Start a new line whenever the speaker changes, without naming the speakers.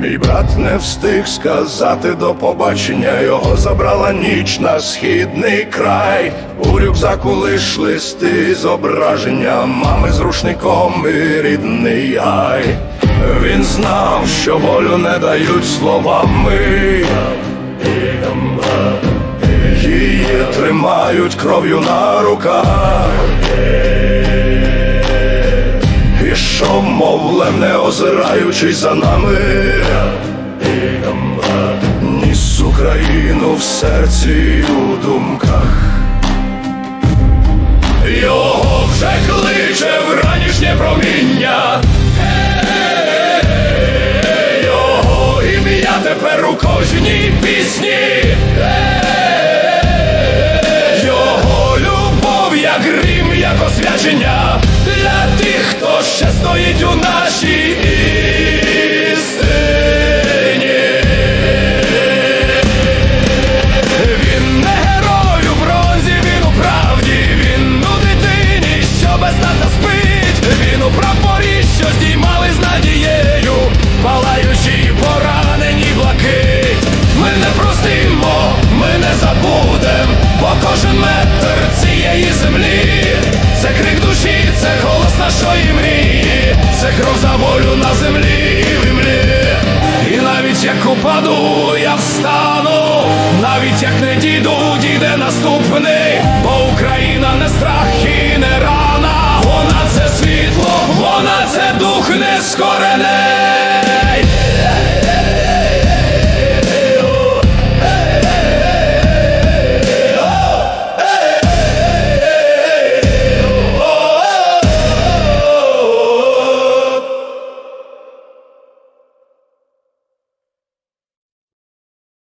Мій брат не встиг сказати до побачення, його забрала ніч на східний край. У рюкзаку лиш листи зображення мами з рушником і рідний гай. Він знав, що волю не дають словами. Тримають кров'ю на руках. Ішов, мов лев, не озираючись за нами. Ніс Україну в серці і у думках. Його вже кличе вранішнє проміння. Його ім'я тепер у кожній пісні. Як для тих, хто ще стоїть у нашій нашої мрії, це кров за волю на землі і землі. І навіть як упаду, я встану, навіть як не діду, дійде наступний, бо Україна не страх і не рана, вона це світло, вона це дух нескорене.